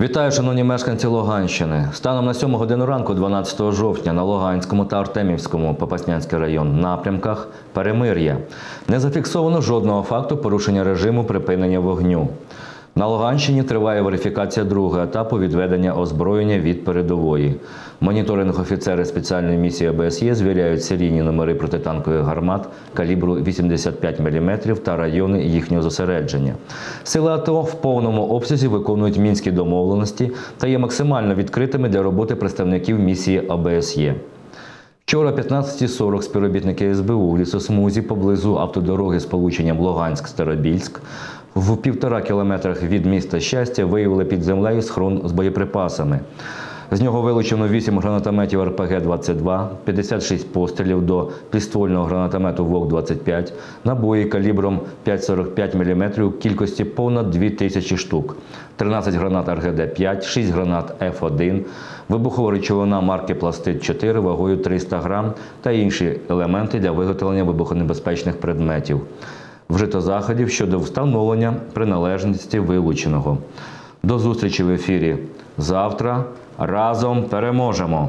Вітаю, шановні мешканці Луганщини. Станом на 7 годину ранку, 12 жовтня, на Луганському та Артемівському Попаснянський район напрямках перемир'я. Не зафіксовано жодного факту порушення режиму припинення вогню. На Луганщині триває верифікація другого етапу відведення озброєння від передової. Моніторинг офіцери спеціальної місії ОБСЄ звіряють серійні номери протитанкових гармат калібру 85 мм та райони їхнього зосередження. Сили АТО в повному обсязі виконують мінські домовленості та є максимально відкритими для роботи представників місії ОБСЄ. Вчора, 15.40, співробітники СБУ в лісосмузі поблизу автодороги з полученням Луганськ-Старобільськ в півтора кілометрах від міста щастя виявили під землею схрон з боєприпасами. З нього вилучено 8 гранатометів РПГ-22, 56 пострілів до підствольного гранатомету ВОК-25, набої калібром 5,45 мм в кількості понад 2000 штук, 13 гранат РГД-5, 6 гранат Ф1, вибухова речовина марки Пластид-4 вагою 300 грам та інші елементи для виготовлення вибухонебезпечних предметів. Вжито заходів щодо встановлення приналежності вилученого. До зустрічі в ефірі завтра. Разом переможемо!